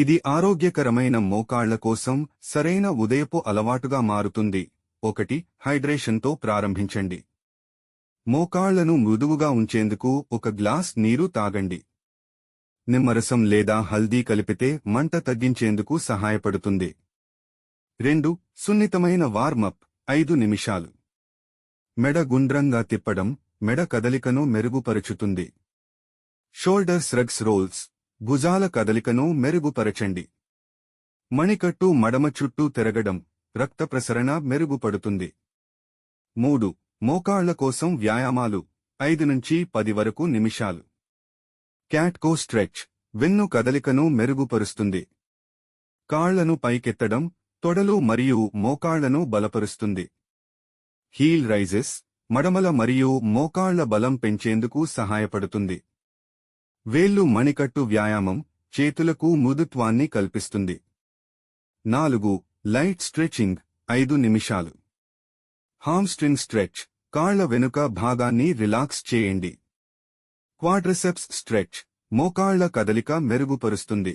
ఇది ఆరోగ్యకరమైన మోకాళ్ళ కోసం సరైన ఉదయపు అలవాటుగా మారుతుంది. ఒకటి హైడ్రేషన్తో ప్రారంభించండి. మోకాళ్ళను మృదువుగా ఉంచేందుకు ఒక గ్లాస్ నీరు తాగండి. నిమ్మరసం లేదా హల్దీ కలిపితే మంట తగ్గించేందుకు సహాయపడుతుంది. రెండు సున్నితమైన వార్మప్ ఐదు నిమిషాలు. మెడ గుండ్రంగా తిప్పడం మెడ కదలికను మెరుగుపరుచుతుంది. షోల్డర్ స్రగ్స్ రోల్స్ భుజాల కదలికను మెరుగుపరచండి. మణికట్టు మడమ చుట్టూ తిరగడం రక్త ప్రసరణ మెరుగుపడుతుంది. మూడు మోకాళ్ళ కోసం వ్యాయామాలు ఐదు నుంచి పది వరకు నిమిషాలు. క్యాట్కో స్ట్రెచ్ వెన్ను కదలికను మెరుగుపరుస్తుంది. కాళ్ళను పైకెత్తడం తొడలు మరియు మోకాళ్ళను బలపరుస్తుంది. హీల్ రైజెస్ మడమల మరియు మోకాళ్ళ బలం పెంచేందుకు సహాయపడుతుంది. వేళ్ళు మణికట్టు వ్యాయామం చేతులకు మృదుత్వాన్ని కల్పిస్తుంది. నాలుగు లైట్ స్ట్రెచింగ్ ఐదు నిమిషాలు. హామ్స్ట్రింగ్ స్ట్రెచ్ కాళ్ళ వెనుక భాగాన్ని రిలాక్స్ చేయండి. క్వాడ్రసెప్స్ స్ట్రెచ్ మోకాళ్ళ కదలిక మెరుగుపరుస్తుంది.